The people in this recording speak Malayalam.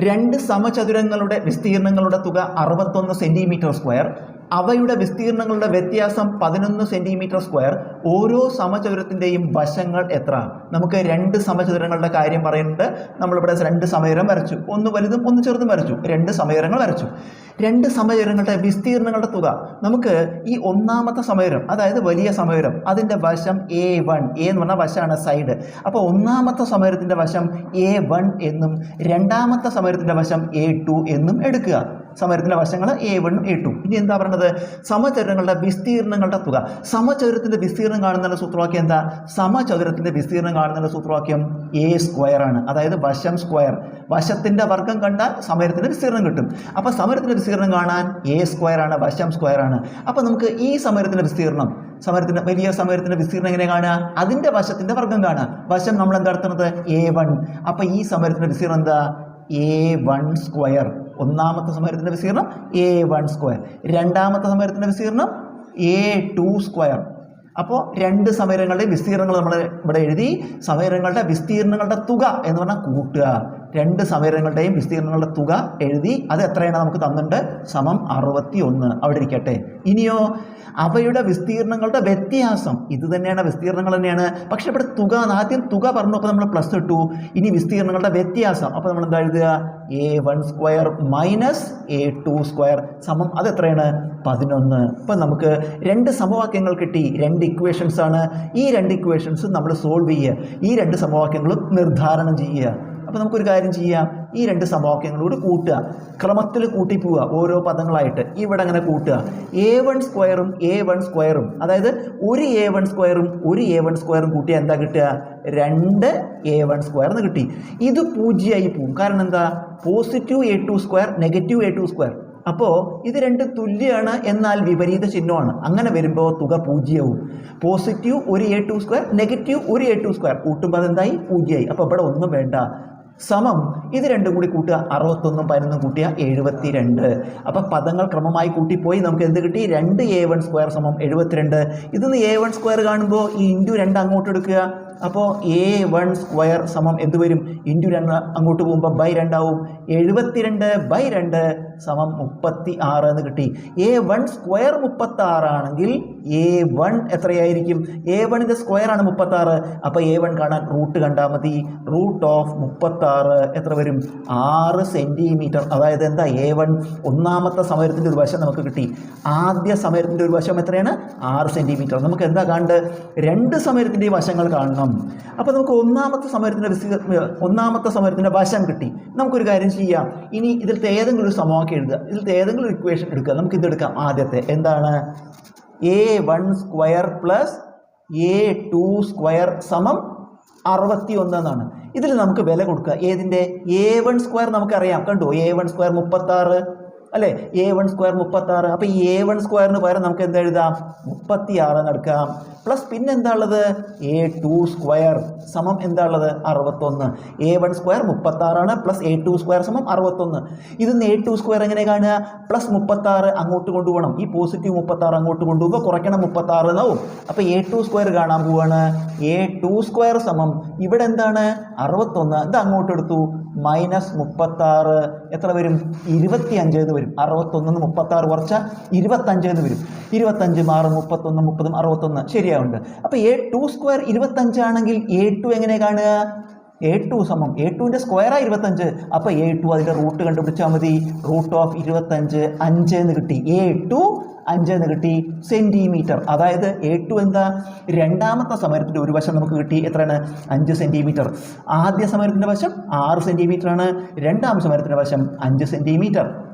രണ്ട് സമചതുരങ്ങളുടെ വിസ്തീർണങ്ങളുടെ തുക അറുപത്തൊന്ന് സെന്റിമീറ്റർ സ്ക്വയർ അവയുടെ വിസ്തീർണങ്ങളുടെ വ്യത്യാസം പതിനൊന്ന് സെന്റിമീറ്റർ സ്ക്വയർ ഓരോ സമചതുരത്തിന്റെയും വശങ്ങൾ എത്ര? നമുക്ക് രണ്ട് സമചതുരങ്ങളുടെ കാര്യം പറയുന്നുണ്ട്. നമ്മളിവിടെ രണ്ട് സമയരം വരച്ചു. ഒന്ന് വലുതും ഒന്ന് ചെറുതും വരച്ചു. രണ്ട് സമയരങ്ങൾ വരച്ചു. രണ്ട് സമയരങ്ങളുടെ വിസ്തീർണങ്ങളുടെ തുക. നമുക്ക് ഈ ഒന്നാമത്തെ സമയരം അതായത് വലിയ സമയരം അതിന്റെ വശം എ വൺ എന്ന് പറഞ്ഞാൽ വശമാണ് സൈഡ് അപ്പോൾ ഒന്നാമത്തെ സമയരത്തിന്റെ വശം എ വൺ എന്നും രണ്ടാമത്തെ സമയരത്തിന്റെ വശം എ ടു എന്നും എടുക്കുക. സമരത്തിന്റെ വശങ്ങൾ എ വണ്ണും എ ടു ഇനി എന്താ പറയുന്നത് സമചരങ്ങളുടെ വിസ്തീർണങ്ങളുടെ തുക. സമചതുരത്തിന്റെ വിസ്തീർണം കാണുന്നതിന്റെ സൂത്രവാക്യം എന്താ? സമചതുരത്തിന്റെ വിസ്തീർണം കാണുന്നതിന്റെ സൂത്രവാക്യം എ സ്ക്വയർ ആണ്. അതായത് വശം സ്ക്വയർ വശത്തിന്റെ വർഗം കണ്ടാൽ സമരത്തിന്റെ വിസ്തീർണം കിട്ടും. അപ്പോൾ സമരത്തിന്റെ വിസ്തീർണം കാണാൻ എ സ്ക്വയർ ആണ് വശം സ്ക്വയർ ആണ്. അപ്പോൾ നമുക്ക് ഈ സമരത്തിന്റെ വിസ്തീർണം സമരത്തിന്റെ വലിയ സമരത്തിന്റെ വിസ്തീർണം എങ്ങനെ കാണുക? അതിന്റെ വശത്തിന്റെ വർഗം കാണുക. വശം നമ്മൾ എന്താ നടത്തുന്നത്? എ വൺ അപ്പോൾ ഈ സമരത്തിന്റെ വിസ്തീർണം എന്താ? എ വൺ സ്ക്വയർ ഒന്നാമത്തെ സമരത്തിന്റെ വിസ്തീർണം എ വൺ സ്ക്വയർ രണ്ടാമത്തെ സമരത്തിന്റെ വിസ്തീർണം എ ടു സ്ക്വയർ അപ്പോൾ രണ്ട് സമയങ്ങളുടെ വിസ്തീർണങ്ങൾ നമ്മൾ ഇവിടെ എഴുതി സമയങ്ങളുടെ വിസ്തീർണങ്ങളുടെ തുക എന്ന് പറഞ്ഞാൽ കൂട്ടുക. രണ്ട് സമീരങ്ങളുടെയും വിസ്തീർണങ്ങളുടെ തുക എഴുതി അത് എത്രയാണ് നമുക്ക് തന്നിട്ടുണ്ട്? സമം അറുപത്തി ഒന്ന് അവിടെ ഇരിക്കട്ടെ. ഇനിയോ അവയുടെ വിസ്തീർണങ്ങളുടെ വ്യത്യാസം. ഇത് തന്നെയാണ് വിസ്തീർണങ്ങൾ തന്നെയാണ്. പക്ഷെ ഇവിടെ തുക ആദ്യം തുക പറഞ്ഞു അപ്പോൾ നമ്മൾ പ്ലസ് ഇട്ടു. ഇനി വിസ്തീർണങ്ങളുടെ വ്യത്യാസം. അപ്പോൾ നമ്മൾ എന്താ എഴുതുക? A one square minus A two square സമം അത് എത്രയാണ്? പതിനൊന്ന്. ഇപ്പം നമുക്ക് രണ്ട് സമവാക്യങ്ങൾ കിട്ടി. രണ്ട് ഇക്വേഷൻസ് ആണ്. ഈ രണ്ട് ഇക്വേഷൻസ് നമ്മൾ സോൾവ് ചെയ്യുക. ഈ രണ്ട് സമവാക്യങ്ങളും നിർദ്ധാരണം ചെയ്യുക. അപ്പോൾ നമുക്കൊരു കാര്യം ചെയ്യാം. ഈ രണ്ട് സമവാക്യങ്ങളോട് കൂട്ടുക. ക്രമത്തിൽ കൂട്ടി പോവുക ഓരോ പദങ്ങളായിട്ട്. ഇവിടെ അങ്ങനെ കൂട്ടുക. എ വൺ സ്ക്വയറും എ വൺ സ്ക്വയറും അതായത് ഒരു എ വൺ സ്ക്വയറും ഒരു എ വൺ സ്ക്വയറും കൂട്ടിയാൽ എന്താ കിട്ടുക? രണ്ട് എ വൺ സ്ക്വയർ എന്ന് കിട്ടി. ഇത് പൂജ്യമായി പോവും. കാരണം എന്താ? Positive A two square negative A two square അപ്പോൾ ഇത് രണ്ട് തുല്യമാണ് എന്നാൽ വിപരീത ചിഹ്നമാണ്. അങ്ങനെ വരുമ്പോൾ തുക പൂജ്യവും. പോസിറ്റീവ് ഒരു എ ടു സ്ക്വയർ നെഗറ്റീവ് ഒരു എ ടു സ്ക്വയർ കൂട്ടുമ്പോൾ അതെന്തായി? പൂജ്യമായി. അപ്പോൾ ഇവിടെ ഒന്നും വേണ്ട. സമം. ഇത് രണ്ടും കൂടി കൂട്ടുക അറുപത്തൊന്നും പതിനൊന്നും കൂട്ടിയ എഴുപത്തി രണ്ട് അപ്പം പദങ്ങൾ ക്രമമായി കൂട്ടിപ്പോയി നമുക്ക് എന്ത് കിട്ടി? രണ്ട് എ വൺ സ്ക്വയർ സമം എഴുപത്തിരണ്ട്. ഇതിന്ന് എ വൺ സ്ക്വയർ കാണുമ്പോൾ ഈ ഇന്റു രണ്ട് അങ്ങോട്ട് എടുക്കുക. അപ്പോൾ എ വൺ സ്ക്വയർ സമം എന്ത് വരും? ഇന്റു രണ്ട് അങ്ങോട്ട് പോകുമ്പോൾ ബൈ രണ്ടാവും എഴുപത്തിരണ്ട് ബൈ രണ്ട് സമം മുപ്പത്തി ആറ് എന്ന് കിട്ടി. എ വൺ സ്ക്വയർ മുപ്പത്തി ആറാണെങ്കിൽ എ വൺ എത്രയായിരിക്കും? എ വണ്ണിന്റെ സ്ക്വയർ ആണ് മുപ്പത്തി ആറ് അപ്പോൾ എ വൺ കാണാൻ റൂട്ട് കണ്ടാൽ മതി. റൂട്ട് ഓഫ് മുപ്പത്തി ആറ് എത്ര വരും? ആറ് സെന്റിമീറ്റർ അതായത് എന്താ? എ വൺ ഒന്നാമത്തെ സമയത്തിന്റെ ഒരു വശം നമുക്ക് കിട്ടി. ആദ്യ സമയത്തിന്റെ ഒരു വശം എത്രയാണ്? ആറ് സെന്റിമീറ്റർ നമുക്ക് എന്താ കാണേണ്ടത്? രണ്ട് സമയത്തിന്റെയും വശങ്ങൾ കാണണം. അപ്പോൾ നമുക്ക് ഒന്നാമത്തെ സമയത്തിന്റെ ഒന്നാമത്തെ സമയത്തിന്റെ വശം കിട്ടി. നമുക്കൊരു കാര്യം ഇനി ഇതിലത്തെ ഏതെങ്കിലും ഒരു സമവാക്യം എഴുതുക. ഇതിലത്തെ ഏതെങ്കിലും ഒരു ഇക്വേഷൻ എടുക്കുക. നമുക്ക് ഇതെടുക്കാം ആദ്യത്തെ എന്താണ്? A one square plus A two square സമം അറുപത്തി ഒന്ന് എന്നാണ്. ഇതിൽ നമുക്ക് വില കൊടുക്കുക. ഏതിന്റെ? എ വൺ സ്ക്വയർ നമുക്കറിയാം. കണ്ടു? എ വൺ സ്ക്വയർ മുപ്പത്താറ്. അല്ലേ? എ വൺ സ്ക്വയർ മുപ്പത്താറ്. അപ്പോൾ ഈ എ വൺ സ്ക്വയറിന് പകരം നമുക്ക് എന്താ എഴുതാം? മുപ്പത്തി ആറ് നടക്കാം പ്ലസ് പിന്നെ എന്താ ഉള്ളത്? എ ടു സ്ക്വയർ സമം എന്താ ഉള്ളത്? അറുപത്തൊന്ന്. എ വൺ സ്ക്വയർ മുപ്പത്താറാണ്. പ്ലസ് എ ടു സ്ക്വയർ സമം അറുപത്തൊന്ന്. ഇതിന്ന് എ ടു സ്ക്വയർ എങ്ങനെ കാണുക? പ്ലസ് മുപ്പത്താറ് അങ്ങോട്ട് കൊണ്ടുപോകണം. ഈ പോസിറ്റീവ് മുപ്പത്താറ് അങ്ങോട്ട് കൊണ്ടുപോകുമ്പോൾ കുറയ്ക്കണം മുപ്പത്താറ് എന്നാവും. അപ്പോൾ എ ടു സ്ക്വയർ കാണാൻ പോവാണ്. എ ടു സ്ക്വയർ സമം ഇവിടെ എന്താണ്? അറുപത്തൊന്ന്. ഇത് അങ്ങോട്ട് എടുത്തു. മൈനസ് മുപ്പത്താറ്. എത്ര വരും? ഇരുപത്തി അഞ്ച് എന്ന് വരും. അറുപത്തൊന്നിന്ന് മുപ്പത്താറ് കുറച്ച ഇരുപത്തഞ്ച് എന്ന് വരും. ഇരുപത്തഞ്ച് ആറ് മുപ്പത്തൊന്ന് മുപ്പതും അറുപത്തൊന്ന്. ശരിയാവുണ്ട്. അപ്പോൾ എ ടു സ്ക്വയർ ഇരുപത്തഞ്ചാണെങ്കിൽ എ ടു എങ്ങനെ കാണുക? എ ടു സമം എ ടുവിന്റെ സ്ക്വയറാണ് ഇരുപത്തഞ്ച്. അപ്പോൾ എ ടു അതിന്റെ റൂട്ട് കണ്ടുപിടിച്ചാൽ മതി. റൂട്ട് ഓഫ് ഇരുപത്തഞ്ച് അഞ്ച് എന്ന് കിട്ടി. എ ടു അഞ്ച് എന്ന് കിട്ടി സെന്റിമീറ്റർ അതായത് എ ടു എന്താ? രണ്ടാമത്തെ സമരത്തിന്റെ ഒരു വശം നമുക്ക് കിട്ടി എത്രയാണ്? അഞ്ച് സെന്റിമീറ്റർ ആദ്യ സമരത്തിന്റെ വശം ആറ് സെന്റിമീറ്റർ ആണ് രണ്ടാം സമരത്തിന്റെ വശം അഞ്ച് സെന്റിമീറ്റർ